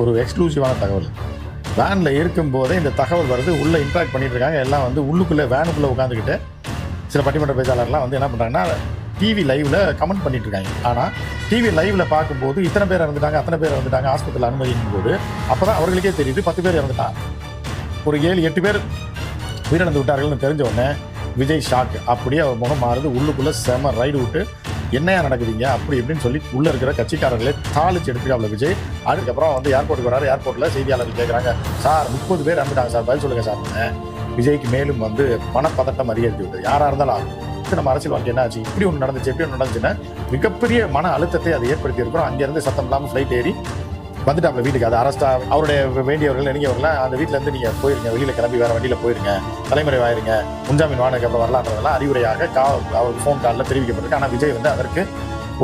ஒரு எக்ஸ்க்ளூசிவான தகவல். வேனில் இருக்கும்போதே இந்த தகவல் வருது உள்ளே இன்ட்ராக்ட் பண்ணிட்டு இருக்காங்க. எல்லாம் வந்து உள்ளுக்குள்ளே வேனுக்குள்ளே உட்காந்துக்கிட்டு சில பட்டிமன்ற பேச்சாளர்லாம் வந்து என்ன பண்ணுறாங்கன்னா டிவி லைவில் கமெண்ட் பண்ணிட்டு இருக்காங்க. ஆனால் டிவி லைவில் பார்க்கும்போது இத்தனை பேர் இறந்துட்டாங்க அத்தனை பேர் இறந்துட்டாங்க ஆஸ்பத்திரியில் அனுமதிக்கும் போது அப்போ தான் அவர்களுக்கே தெரியுது பத்து பேர் இறந்துட்டாங்க ஒரு ஏழு எட்டு பேர் உயிரிழந்து விட்டார்கள்னு தெரிஞ்ச உடனே விஜய் ஷாக் அப்படியே அவர் முகம் மாறுது. உள்ளுக்குள்ளே செம ரைடு விட்டு என்னையா நடக்குதுங்க? அப்படி இப்படின்னு சொல்லி உள்ளே இருக்கிற கட்சிக்காரர்களே தாளிச்சு எடுத்துக்காப்ல விஜய். அதுக்கப்புறம் வந்து ஏர்போர்ட்டுக்கு வராரு. ஏர்போர்ட்டில் செய்தியாளர்கள் கேட்குறாங்க சார் முப்பது பேர் அனுப்பிட்டாங்க சார். பதில் சொல்லுங்க சார். விஜய்க்கு மேலும் வந்து மனப்பதட்டம் அதிகரித்து விட்டது. யாராக இருந்தாலும் ஆகும் நம்ம அரசியல் வாழ்க்கை என்ன ஆச்சு இப்படி ஒன்று நடந்துச்சு எப்படி ஒன்று நடந்துச்சுன்னா மிகப்பெரிய மன அழுத்தத்தை அதை ஏற்படுத்தி இருக்கிறோம் அங்கேருந்து சத்தம் இல்லாமல் ஃப்ளைட் ஏறி வந்துட்டாப்ல வீட்டுக்கு. அது அரஸ்டா அவருடைய வேண்டியவர்கள் நெருங்கியவர்கள் அந்த வீட்டிலேருந்து இருந்து நீங்க போயிருங்க. வெளியில கிளம்பி வேற வண்டியில போயிருங்க. தலைமுறை ஆயிருங்க. முன்ஜாமீன் வானதுக்கு அப்புறம் வரலான்றதெல்லாம் அறிவுரையாக கா அவருக்கு ஃபோன் காலில் தெரிவிக்கப்பட்டிருக்கு. ஆனா விஜய் வந்து அதற்கு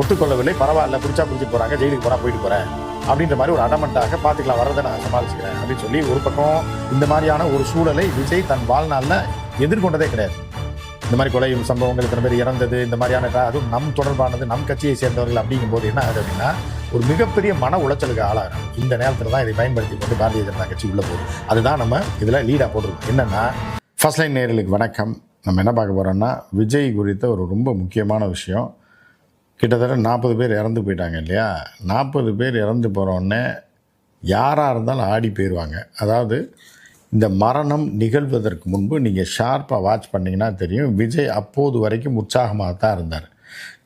ஒத்துக்கொள்ளவில்லை. பரவாயில்ல பிடிச்சா பிடிச்சிட்டு போறாங்க ஜெயிலுக்கு போனா போயிட்டு போறேன். அப்படின்ற மாதிரி ஒரு அடமெண்ட்டாக பார்த்துக்கலாம் வரதை நான் சமாளிச்சுக்கிறேன் அப்படின்னு சொல்லி ஒரு பக்கம் இந்த மாதிரியான ஒரு சூழலை விஜய் தன் வாழ்நாளில் எதிர்கொண்டதே கிடையாது. இந்த மாதிரி கொலை சம்பவங்கள் இத்தனை பேர் இறந்தது இந்த மாதிரியான அதுவும் நம் தொடர்பானது நம் கட்சியை சேர்ந்தவர்கள் அப்படிங்கும்போது என்ன ஆகுது அப்படின்னா ஒரு மிகப்பெரிய மன உளைச்சலுக்கு ஆளாகும் இந்த நேரத்தில் தான் இதை பயன்படுத்தி கொண்டு பாரதிய ஜனதா கட்சி உள்ள போகுது. அதுதான் நம்ம இதில் லீடாக போட்டிருக்கோம். என்னென்னா ஃபர்ஸ்ட் லைன் நேர்களுக்கு வணக்கம். நம்ம என்ன பார்க்க போகிறோம்னா விஜய் குறித்த ஒரு ரொம்ப முக்கியமான விஷயம். கிட்டத்தட்ட நாற்பது பேர் இறந்து போயிட்டாங்க இல்லையா? நாற்பது பேர் இறந்து போகிறோன்னே யாராக இருந்தாலும் ஆடி போயிடுவாங்க அதாவது இந்த மரணம் நிகழ்வதற்கு முன்பு நீங்கள் ஷார்ப்பாக வாட்ச் பண்ணிங்கன்னா தெரியும். விஜய் அப்போது வரைக்கும் உற்சாகமாக தான் இருந்தார்.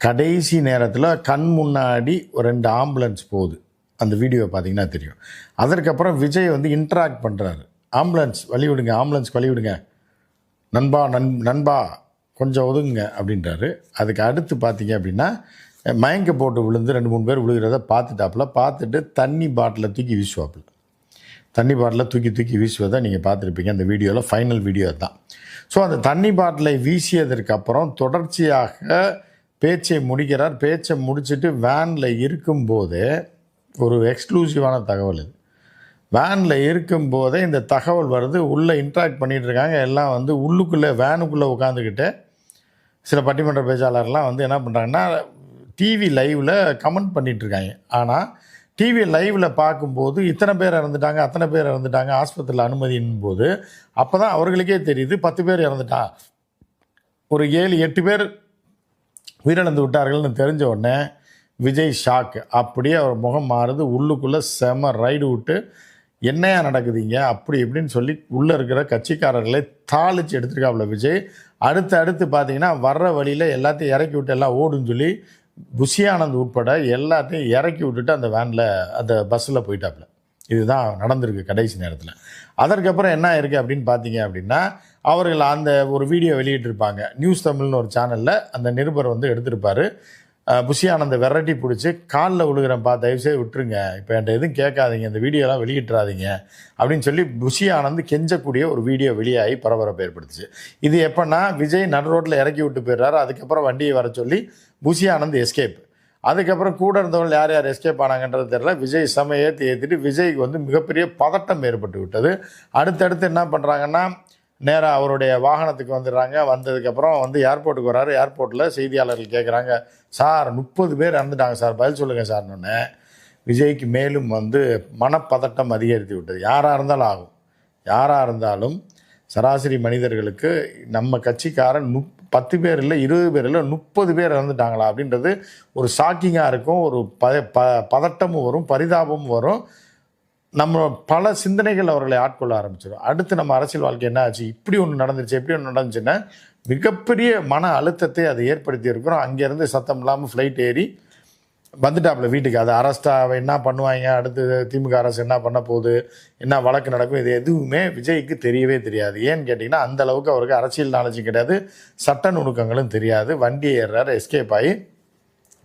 கடைசி நேரத்தில் கண் முன்னாடி ஒரு ரெண்டு ஆம்புலன்ஸ் போகுது. அந்த வீடியோ பார்த்தீங்கன்னா தெரியும். அதற்கப்புறம் விஜய் வந்து இன்ட்ராக்ட் பண்ணுறாரு ஆம்புலன்ஸ் வழி விடுங்க ஆம்புலன்ஸ் வழி விடுங்க நண்பா நண் நண்பா கொஞ்சம் ஒதுங்குங்க அப்படின்றாரு. அதுக்கு அடுத்து பார்த்தீங்க அப்படின்னா மயங்க போட்டு விழுந்து ரெண்டு மூணு பேர் விழுகிறத பார்த்துட்டாப்புல. பார்த்துட்டு தண்ணி பாட்டிலை தூக்கி வீசுவாப்பில். தண்ணி பாட்டில் தூக்கி தூக்கி வீசுவதை நீங்கள் பார்த்துருப்பீங்க. அந்த வீடியோவில் ஃபைனல் வீடியோ தான் ஸோ அந்த தண்ணி பாட்டிலை வீசியதற்கு அப்புறம் தொடர்ச்சியாக பேச்சை முடிக்கிறார். பேச்சை முடிச்சுட்டு வேனில் இருக்கும்போது ஒரு எக்ஸ்க்ளூசிவான தகவல் இது. வேனில் இருக்கும்போதே இந்த தகவல் வருது. உள்ளே இன்ட்ராக்ட் பண்ணிகிட்டு இருக்காங்க எல்லாம் வந்து உள்ளுக்குள்ளே வேனுக்குள்ளே உட்காந்துக்கிட்டு சில பட்டிமன்ற பேச்சாளர்லாம் வந்து என்ன பண்ணுறாங்கன்னா டிவி லைவில் கமெண்ட் பண்ணிகிட்ருக்காங்க இருக்காங்க ஆனால் டிவி லைவில் பார்க்கும்போது இத்தனை பேர் இறந்துட்டாங்க அத்தனை பேர் இறந்துட்டாங்க ஆஸ்பத்திரியில் அனுமதியின் போது அப்போ தான் அவர்களுக்கே தெரியுது. பத்து பேர் இறந்துட்டா. ஒரு ஏழு எட்டு பேர் உயிரிழந்து விட்டார்கள்னு தெரிஞ்ச உடனே விஜய் ஷாக் அப்படியே அவர் முகம் மாறுது. உள்ளுக்குள்ளே செம ரைடு விட்டு என்னையா நடக்குதுங்க? அப்படி இப்படின்னு சொல்லி உள்ளே இருக்கிற கட்சிக்காரர்களை தாளிச்சு எடுத்துருக்காப்புல விஜய். அடுத்து அடுத்து பார்த்தீங்கன்னா வர்ற வழியில் எல்லாத்தையும் இறக்கி விட்டு எல்லாம் ஓடுன்னு சொல்லி புஷி ஆனந்த் உட்பட எல்லாத்தையும் இறக்கி விட்டுட்டு அந்த வேனில் அந்த பஸ்ஸில் போயிட்டாப்புல இதுதான் நடந்திருக்கு கடைசி நேரத்தில். அதற்கப்புறம் என்ன இருக்குது அப்படின்னு பார்த்தீங்க அப்படின்னா அவர்கள் அந்த ஒரு வீடியோ வெளியிட்டிருப்பாங்க. நியூஸ் தமிழ்னு ஒரு சேனலில் அந்த நிருபர் வந்து எடுத்திருப்பார். அஹ் புஷி ஆனந்தை விரட்டி பிடிச்சி காலில் விழுகிறேன் விழுகிறேன்ப்பா தயவுசெய்து விட்டுருங்க. இப்போ என்கிட்ட எதுவும் கேட்காதீங்க இந்த வீடியோலாம் வெளியிட்டுறாதீங்க அப்படின்னு சொல்லி புஷி ஆனந்த் கெஞ்சக்கூடிய ஒரு வீடியோ வெளியாகி பரபரப்பு ஏற்படுத்துச்சு. இது எப்போன்னா விஜய் நடு ரோட்டில் இறக்கி விட்டு போயிடுறாரு. அதுக்கப்புறம் வண்டியை வர சொல்லி புஷி ஆனந்த் எஸ்கேப். அதுக்கப்புறம் கூட இருந்தவங்க யார் யார் எஸ்கேப் ஆனாங்கன்றது தெரியல. விஜய் செம ஏற்றி ஏற்றிட்டு விஜய்க்கு வந்து மிகப்பெரிய பதட்டம் ஏற்பட்டு விட்டது. அடுத்தடுத்து என்ன பண்ணுறாங்கன்னா நேராக அவருடைய வாகனத்துக்கு வந்துடுறாங்க. வந்ததுக்கப்புறம் வந்து ஏர்போர்ட்டுக்கு வராரு. ஏர்போர்ட்டில் செய்தியாளர்கள் கேட்குறாங்க சார் முப்பது பேர் இறந்துட்டாங்க சார். பதில் சொல்லுங்கள் சார்னு விஜய்க்கு மேலும் வந்து மனப்பதட்டம் அதிகரித்து விட்டது. யாராக இருந்தாலும் ஆகும். யாராக இருந்தாலும் சராசரி மனிதர்களுக்கு நம்ம கட்சிக்காரன் முப் பத்து பேர் இல்லை இருபது பேர் இல்லை முப்பது பேர் இறந்துட்டாங்களா அப்படின்றது ஒரு ஷாக்கிங்காக இருக்கும் ஒரு ப ப பதட்டமும் வரும் பரிதாபமும் வரும். நம்ம பல சிந்தனைகள் அவர்களை ஆட்கொள்ள ஆரம்பிச்சிடும் அடுத்து நம்ம அரசியல் வாழ்க்கை என்ன ஆச்சு? இப்படி ஒன்று நடந்துச்சு எப்படி ஒன்று நடந்துச்சுன்னா மிகப்பெரிய மன அழுத்தத்தை அதை ஏற்படுத்தி இருக்கிறோம். அங்கேருந்து சத்தம் இல்லாமல் ஃப்ளைட் ஏறி வந்துட்டாப்புல வீட்டுக்கு. அது அரஸ்டாக என்ன பண்ணுவாங்க? அடுத்து திமுக அரசு என்ன பண்ண போகுது? என்ன வழக்கு நடக்கும்? இது எதுவுமே விஜய்க்கு தெரியவே தெரியாது. ஏன்னு கேட்டிங்கன்னா அந்த அளவுக்கு அவருக்கு அரசியல் நாலேஜும் கிடையாது. சட்ட நுணுக்கங்களும் தெரியாது. வண்டியை ஏறுறாரு எஸ்கேப் ஆகி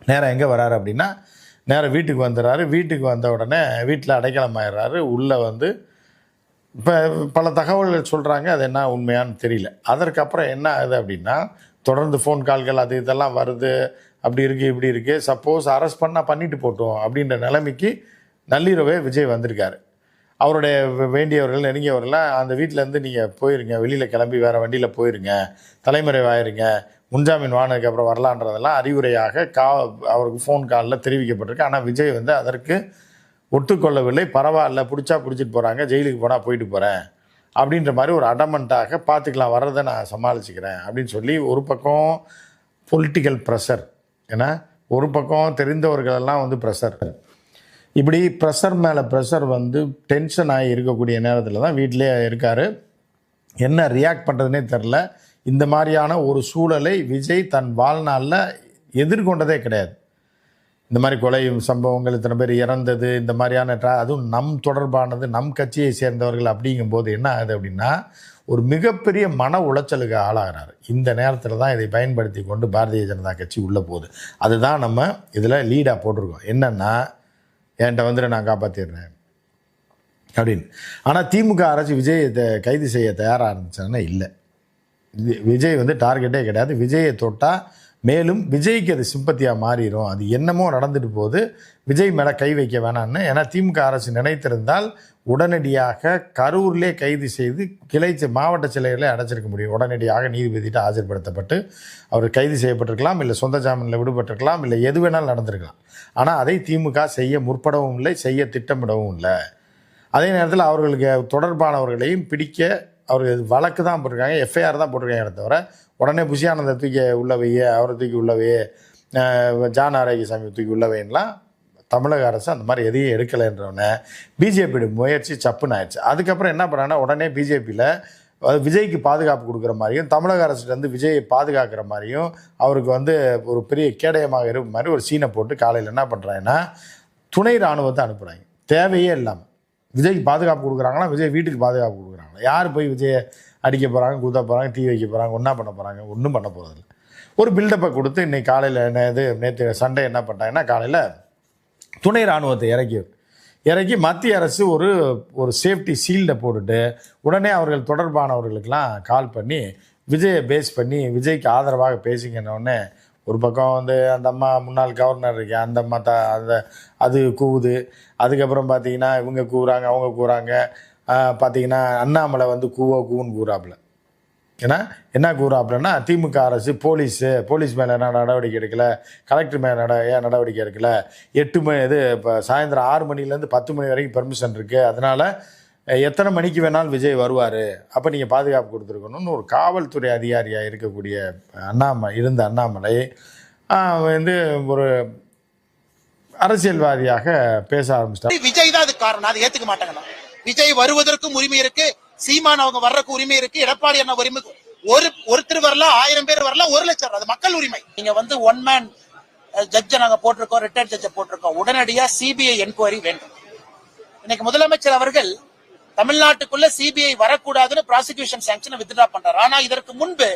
நேராக எங்கே வராரு அப்படின்னா நேராக வீட்டுக்கு வந்துடுறாரு. வீட்டுக்கு வந்த உடனே வீட்டில் அடைக்கலம் ஆயிடுறாரு. உள்ளே வந்து இப்போ பல தகவல்கள் சொல்கிறாங்க அது என்ன உண்மையான்னு தெரியல. அதற்கப்புறம் என்ன ஆகுது அப்படின்னா தொடர்ந்து ஃபோன் கால்கள் அது இதெல்லாம் வருது. அப்படி இருக்குது இப்படி இருக்குது சப்போஸ் அரெஸ்ட் பண்ணால் பண்ணிட்டு போட்டோம் அப்படின்ற நிலைமைக்கு நள்ளிரவே விஜய் வந்திருக்காரு. அவருடைய வே- வேண்டியவர்கள் நெருங்கியவர்கள்லாம் அந்த வீட்டிலேருந்து நீங்கள் போயிருங்க வெளியில் கிளம்பி வேறு வண்டியில் போயிருங்க தலைமறைவாயிருங்க முன்ஜாமீன் வாங்கினதுக்கு அப்புறம் வரலான்றதெல்லாம் அறிவுரையாக கா அவருக்கு ஃபோன் காலில் தெரிவிக்கப்பட்டிருக்கு. ஆனால் விஜய் வந்து அதற்கு ஒத்துக்கொள்ளவில்லை. பரவாயில்ல பிடிச்சா பிடிச்சிட்டு போகிறாங்க ஜெயிலுக்கு போனால் போயிட்டு போகிறேன் அப்படின்ற மாதிரி ஒரு அடமெண்ட்டாக பார்த்துக்கலாம் வர்றதை நான் சமாளிச்சுக்கிறேன் அப்படின்னு சொல்லி ஒரு பக்கம் பொலிட்டிக்கல் ப்ரெஷர் ஏன்னா ஒரு பக்கம் தெரிந்தவர்களெல்லாம் வந்து ப்ரெஷர் இப்படி ப்ரெஷர் மேலே ப்ரெஷர் வந்து டென்ஷன் ஆகி இருக்கக்கூடிய நேரத்தில் தான் வீட்டிலே இருக்கார். என்ன ரியாக்ட் பண்ணுறதுனே தெரில. இந்த மாதிரியான ஒரு சூழலை விஜய் தன் வாழ்நாளில் எதிர்கொண்டதே கிடையாது. இந்த மாதிரி கொலை சம்பவங்கள் இத்தனை பேர் இறந்தது இந்த மாதிரியான ட்ரா அதுவும் நம் தொடர்பானது நம் கட்சியை சேர்ந்தவர்கள் அப்படிங்கும்போது என்ன ஆகுது அப்படின்னா ஒரு மிகப்பெரிய மன உளைச்சலுக்கு ஆளாகிறார். இந்த நேரத்தில் தான் இதை பயன்படுத்தி கொண்டு பாரதிய ஜனதா கட்சி உள்ளே போகுது. அதுதான் நம்ம இதில் லீடாக போட்டிருக்கோம். என்னென்னா என்கிட்ட வந்துட்டு நான் காப்பாற்றிடுறேன் அப்படின்னு. ஆனால் திமுக அரசு விஜயத்தை த- கைது செய்ய தயாராக இருந்துச்சுன்னா இல்லை. விஜய் வந்து டார்கெட்டே கிடையாது. விஜயை தொட்டால் மேலும் விஜய்க்கு அது சிம்பத்தியாக மாறிடும் அது என்னமோ நடந்துட்டு போகுது. விஜய் மேலே கை வைக்க வேணாம்னு. ஏன்னா திமுக அரசு நினைத்திருந்தால் உடனடியாக கரூர்லே கைது செய்து கிளை மாவட்ட சிலைகளை அடைச்சிருக்க முடியும். உடனடியாக நீதிபதியிட்ட ஆஜர்படுத்தப்பட்டு அவர் கைது செய்யப்பட்டிருக்கலாம் இல்லை சொந்த ஜாமீனில் விடுபட்டிருக்கலாம் இல்லை எது வேணாலும் நடந்திருக்கலாம். ஆனால் அதை திமுக செய்ய முற்படவும் இல்லை செய்ய திட்டமிடவும் இல்லை. அதே நேரத்தில் அவர்களுக்கு தொடர்பானவர்களையும் பிடிக்க அவர்கள் வழக்கு தான் போட்டிருக்காங்க எஃப்ஐஆர் தான் போட்டிருக்காங்க தவிர உடனே புஷியானந்த தூக்கி உள்ளவையே அவரை தூக்கி உள்ளவையே ஜான் ஆரோக்கியசாமி தூக்கி உள்ளவையெல்லாம் தமிழக அரசு அந்த மாதிரி எதையும் எடுக்கலைன்றவொடனே பிஜேபியோட முயற்சி சப்புன்னு ஆயிடுச்சு. அதுக்கப்புறம் என்ன பண்ணாங்கன்னா உடனே பிஜேபியில் விஜய்க்கு பாதுகாப்பு கொடுக்குற மாதிரியும் தமிழக அரசுலேருந்து விஜயை பாதுகாக்கிற மாதிரியும் அவருக்கு வந்து ஒரு பெரிய கேடயமாக இருக்கிற மாதிரி ஒரு சீனை போட்டு காலையில் என்ன பண்ணுறாங்கன்னா துணை இராணுவத்தை அனுப்புகிறாங்க தேவையே இல்லாமல் விஜய்க்கு பாதுகாப்பு கொடுக்குறாங்களா விஜய் வீட்டுக்கு பாதுகாப்பு கொடுக்குறாங்களா யார் போய் விஜயை அடிக்க போகிறாங்க குத்த போகிறாங்க தீ வைக்க போகிறாங்க ஒன்றா பண்ண போகிறாங்க ஒன்றும் பண்ண போகிறதில்ல ஒரு பில்டப்பை கொடுத்து இன்றைக்கி காலையில் என்ன இது நேற்று சண்டே என்ன பண்ணிட்டாங்கன்னா காலையில் துணை இராணுவத்தை இறக்கி இறக்கி மத்திய அரசு ஒரு ஒரு சேஃப்டி சீல்டை போட்டுட்டு உடனே அவர்கள் தொடர்பானவர்களுக்கெல்லாம் கால் பண்ணி விஜயை பேஸ் பண்ணி விஜய்க்கு ஆதரவாக பேசிங்கன்னொடனே ஒரு பக்கம் வந்து அந்த அம்மா முன்னாள் கவர்னர் இருக்கு அந்த அம்மா த அந்த அது கூவுது. அதுக்கப்புறம் பார்த்தீங்கன்னா இவங்க கூறாங்க அவங்க கூறாங்க பார்த்தீங்கன்னா அண்ணாமலை வந்து கூவோ கூவுன்னு கூறாப்புல. ஏன்னா என்ன கூறாப்புலன்னா திமுக அரசு போலீஸு போலீஸ் மேலே என்ன நடவடிக்கை எடுக்கல கலெக்டர் மேலே நட ஏன் நடவடிக்கை எடுக்கல? எட்டு மணி இது இப்போ சாயந்தரம் ஆறு மணிலேருந்து பத்து மணி வரைக்கும் பெர்மிஷன் இருக்குது அதனால் எத்தனை மணிக்கு வேணாலும் விஜய் வருவார்? அப்போ நீங்கள் பாதுகாப்பு கொடுத்துருக்கணும்னு ஒரு காவல்துறை அதிகாரியாக இருக்கக்கூடிய அண்ணாமலை இருந்த அண்ணாமலை வந்து ஒரு அரசியல்வாதியாக பேச ஆரம்பிச்சிட்டார். விஜய் தான் அதுக்கு காரணம். அதை ஏற்றுக்க மாட்டாங்க விஜய் வருவதற்கும் உரிமை இருக்கு சீமான் அவங்க வர்றதுக்கு உரிமை இருக்கு எடப்பாடி அண்ணா உரிமை ஒரு ஒருத்தர் வரலாம் ஆயிரம் பேர் வரலாம் ஒரு லட்சம் அது மக்கள் உரிமை. நீங்க வந்து ஒன் மேன் ஜட்ஜை நாங்க போட்டிருக்கோம் ரிட்டையர்ட் ஜட்ஜை போட்டிருக்கோம். உடனடியா சிபிஐ என்கொயரி வேண்டும். இன்னைக்கு முதலமைச்சர் அவர்கள் தமிழ்நாட்டுக்குள்ள சிபிஐ வரக்கூடாதுன்னு ப்ராசிக்யூஷன் சாங்ஷனை வித்ட்ரா பண்றாரு. ஆனா இதற்கு முன்பு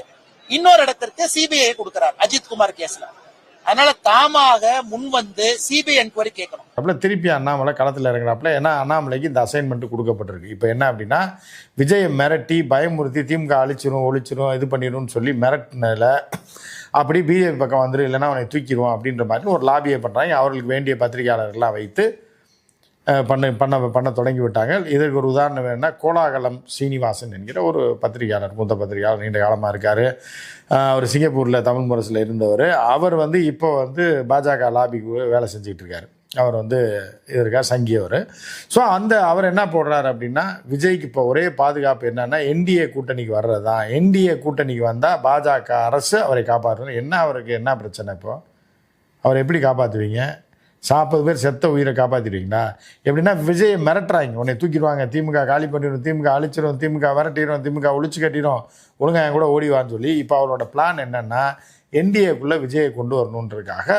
இன்னொரு இடத்திற்கு சிபிஐ கொடுக்கிறார் அஜித் குமார் கேஸ்ல. அதனால தாமாக முன் வந்து சிபிஐ என்கொயரி கேட்கணும். அப்பல திருப்பி அண்ணாமலை களத்தில் இறங்குறாப்புல ஏன்னா அண்ணாமலைக்கு இந்த அசைன்மெண்ட் கொடுக்கப்பட்டிருக்கு. இப்போ என்ன அப்படின்னா விஜயை மிரட்டி பயமுறுத்தி திமுக அழிச்சிரும் ஒழிச்சிரும் இது பண்ணிடும்னு சொல்லி மிரட்டினதில் அப்படி பிஜேபி பக்கம் வந்துடும் இல்லைன்னா அவனை தூக்கிடுவோம் அப்படின்ற மாதிரி ஒரு லாபியை பண்ணுறாங்க அவர்களுக்கு வேண்டிய பத்திரிகையாளர்கள்லாம் வைத்து பண்ண பண்ண பண்ண தொடங்கி விட்டாங்க இதற்கு ஒரு உதாரணம் வேணும்னா கோலாகலம் சீனிவாசன் என்கிற ஒரு பத்திரிகையாளர் மூத்த பத்திரிகையாளர் நீண்ட காலமாக இருக்கார். அவர் சிங்கப்பூரில் தமிழ் முரசில் இருந்தவர். அவர் வந்து இப்போ வந்து பாஜக லாபிக்கு வேலை செஞ்சுக்கிட்டு இருக்காரு. அவர் வந்து இதற்காக சங்கியவர். ஸோ அந்த அவர் என்ன போடுறாரு அப்படின்னா விஜய்க்கு இப்போ ஒரே பாதுகாப்பு என்னன்னா என்டிஏ கூட்டணிக்கு வர்றது தான் என்டிஏ கூட்டணிக்கு வந்தால் பாஜக அரசு அவரை காப்பாற்றணும். என்ன அவருக்கு என்ன பிரச்சனை இப்போ? அவரை எப்படி காப்பாற்றுவீங்க நாற்பது பேர் செத்த உயிரை காப்பாற்றிடுவீங்களா எப்படின்னா விஜயை மிரட்டுறாங்க. உன்னை தூக்கிடுவாங்க. திமுக காலி பண்ணிடும் திமுக அழிச்சிடும் திமுக விரட்டிடும் திமுக ஒழிச்சு கட்டிடும் ஒழுங்கா என் கூட ஓடிவான்னு சொல்லி இப்போ அவரோட பிளான் என்னன்னா என்டிஏக்குள்ளே விஜயை கொண்டு வரணுன்றதுக்காக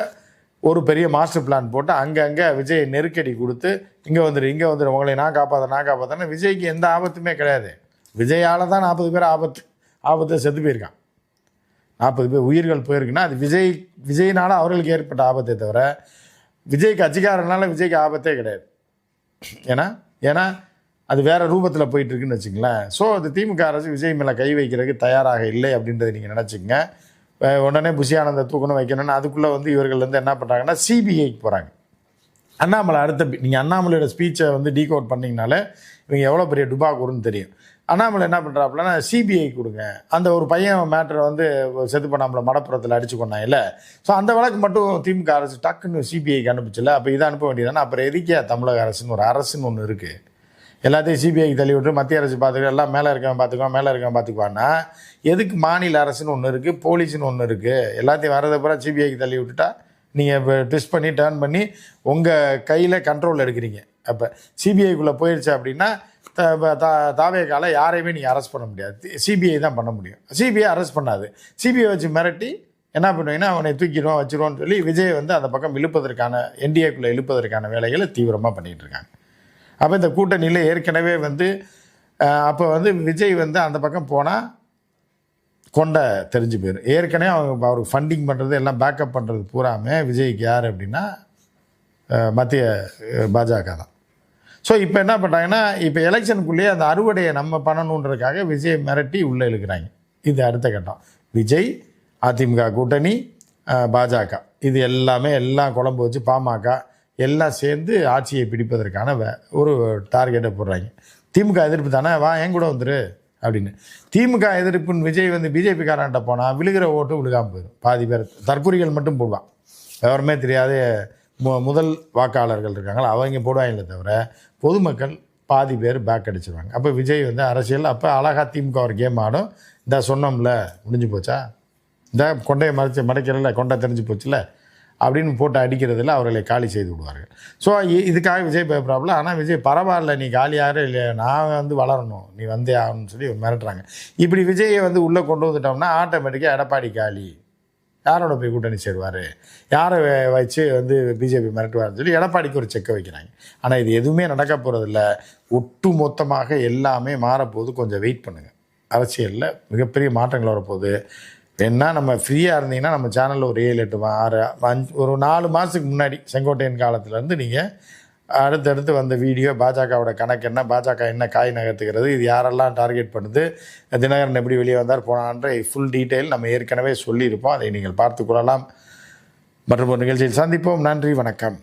ஒரு பெரிய மாஸ்டர் பிளான் போட்டு அங்கங்கே விஜய் நெருக்கடி கொடுத்து இங்கே வந்துடு இங்கே வந்துடு உங்களை நான் காப்பாற்ற நான் காப்பாற்றேன்னு விஜய்க்கு எந்த ஆபத்துமே கிடையாது. விஜயால் தான் நாற்பது பேர் ஆபத்து ஆபத்தை செத்து போயிருக்கான். நாற்பது பேர் உயிர்கள் போயிருக்குன்னா அது விஜய் விஜயினால் அவர்களுக்கு ஏற்பட்ட ஆபத்தை தவிர விஜய்க்கு கட்சிக்காரனால விஜய்க்கு ஆபத்தே கிடையாது. ஏன்னா ஏன்னா அது வேற ரூபத்தில் போயிட்டு இருக்குன்னு வச்சுங்களேன் ஸோ அது திமுக அரசு விஜய் மேலே கை வைக்கிறதுக்கு தயாராக இல்லை அப்படின்றத நீங்கள் நினச்சிங்க உடனே புஷியானந்த தூக்கணும் வைக்கணும்னு அதுக்குள்ளே வந்து இவர்கள் வந்து என்ன பண்ணுறாங்கன்னா சிபிஐக்கு போகிறாங்க அண்ணாமலை அடுத்த நீங்கள் அண்ணாமலையோட ஸ்பீச்சை வந்து டீகோட் பண்ணிங்கனாலே இவங்க எவ்வளோ பெரிய டுபாக்கூருன்னு தெரியும். அண்ணாமலை என்ன பண்ணுறாப்புலன்னா சிபிஐ கொடுங்க. அந்த ஒரு பையன் மேட்டரை வந்து செத்து பண்ணாமல மடப்புறத்தில் அடிச்சு கொண்டான் இல்லை? ஸோ அந்த வழக்கு மட்டும் திமுக அரசு டக்குன்னு சிபிஐக்கு அனுப்பிச்சில்ல அப்போ இதை அனுப்ப வேண்டியதானே அப்புறம் எதுக்கே தமிழக அரசுன்னு ஒரு அரசுன்னு ஒன்று இருக்குது எல்லாத்தையும் சிபிஐக்கு தள்ளி விட்டு மத்திய அரசு பார்த்துக்கோ எல்லாம் மேலே இருக்கவன் பார்த்துக்குவான் மேலே இருக்கவன் பார்த்துக்குவான்னா எதுக்கு மாநில அரசுன்னு ஒன்று இருக்குது போலீஸ்னு ஒன்று இருக்குது எல்லாத்தையும் வரதை பூரா சிபிஐக்கு தள்ளி விட்டுட்டா நீங்கள் இப்போ ட்விஸ்ட் பண்ணி டேர்ன் பண்ணி உங்கள் கையில் கண்ட்ரோல் எடுக்கிறீங்க. அப்போ சிபிஐக்குள்ளே போயிடுச்சு அப்படின்னா த- தா- தாவே கால யாரையுமே நீங்கள் அரெஸ்ட் பண்ண முடியாது. சிபிஐ தான் பண்ண முடியும். சிபிஐ அரெஸ்ட் பண்ணாது. சிபிஐ வச்சு மிரட்டி என்ன பண்ணுவீங்கன்னா அவனை தூக்கிடுவோம் வச்சிருவான்னு சொல்லி விஜய் வந்து அந்த பக்கம் இழுப்பதற்கான என்டிஏக்குள்ளே இழுப்பதற்கான வேலைகளை தீவிரமாக பண்ணிகிட்டு இருக்காங்க. அப்போ இந்த கூட்டணியில் ஏற்கனவே வந்து அப்போ வந்து விஜய் வந்து அந்த பக்கம் போனால் கொண்ட தெரிஞ்சு போயிடும் ஏற்கனவே அவங்க அவருக்கு ஃபண்டிங் பண்ணுறது எல்லாம் பேக்கப் பண்ணுறது பூராமே விஜய்க்கு யார் அப்படின்னா மத்திய பாஜக தான். ஸோ இப்போ என்ன பண்ணுறாங்கன்னா இப்போ எலெக்ஷனுக்குள்ளேயே அந்த அறுவடையை நம்ம பண்ணணுன்றதுக்காக விஜய் மிரட்டி உள்ளே இழுக்கிறாங்க. இது அடுத்த கட்டம். விஜய் அதிமுக கூட்டணி பாஜக. இது எல்லாமே எல்லாம் குழம்பு வச்சு பாமக எல்லாம் சேர்ந்து ஆட்சியை பிடிப்பதற்கான ஒரு டார்கெட்டை போடுறாங்க. திமுக எதிர்ப்பு தானே? வா என் கூட வந்துரு அப்படின்னு. திமுக எதிர்ப்புன்னு விஜய் வந்து பிஜேபி காரன்ட்ட போனால் விழுகிற ஓட்டு விழுகாமல் போயிடும் பாதி பேர் தற்கொலைகள் மட்டும் போடுவான். எவருமே தெரியாத முதல் வாக்காளர்கள் இருக்காங்களா அவங்க போடுவாங்களே தவிர பொதுமக்கள் பாதி பேர் பேக் அடிச்சிருவாங்க. அப்போ விஜய் வந்து அரசியல் அப்போ அழகா திமுக ஒரு கேம் ஆடும். இந்த சொன்னோம்ல முடிஞ்சு போச்சா? இந்த கொண்டையை மறைச்சி மறைக்கிறல கொண்டை தெரிஞ்சு போச்சுல? அப்படின்னு போட்டு அடிக்கிறதுல அவர்களை காலி செய்து விடுவார்கள். ஸோ இதுக்காக விஜய் பயப்படாப்புல ஆனால் விஜய் பரவாயில்ல நீ காலியாக இல்லை நான் வந்து வளரணும். நீ வந்தே ஆகணும்னு சொல்லி மிரட்டுறாங்க. இப்படி விஜயை வந்து உள்ளே கொண்டு வந்துட்டோம்னா ஆட்டோமேட்டிக்காக எடப்பாடி காலி. யாரோட போய் கூட்டணி சேருவார்? யாரை வச்சு வந்து பிஜேபி மிரட்டுவார்னு சொல்லி எடப்பாடிக்கு ஒரு செக்கை வைக்கிறாங்க. ஆனால் இது எதுவுமே நடக்க போகிறதில்ல ஒட்டு மொத்தமாக எல்லாமே மாறப்போகுது. கொஞ்சம் வெயிட் பண்ணுங்கள் அரசியலில் மிகப்பெரிய மாற்றங்கள் வரப்போகுது. வேணா நம்ம ஃப்ரீயாக இருந்தீங்கன்னா நம்ம சேனலில் ஒரு ஏழு எட்டு ஆறு அஞ்சு ஒரு நாலு மாதத்துக்கு முன்னாடி செங்கோட்டையன் காலத்துலேருந்து நீங்கள் அடுத்தடுத்து வந்த வீடியோ பாஜகவோட கணக்கு என்ன பாஜக என்ன காய் நகர்த்துகிறது இது யாரெல்லாம் டார்கெட் பண்ணுது தினகரன் எப்படி வெளியே வந்தார் போனான்ற ஃபுல் டீட்டெயில் நம்ம ஏற்கனவே சொல்லியிருப்போம். அதை நீங்கள் பார்த்து கொள்ளலாம். மற்றும் ஒரு நிகழ்ச்சியில் சந்திப்போம். நன்றி வணக்கம்.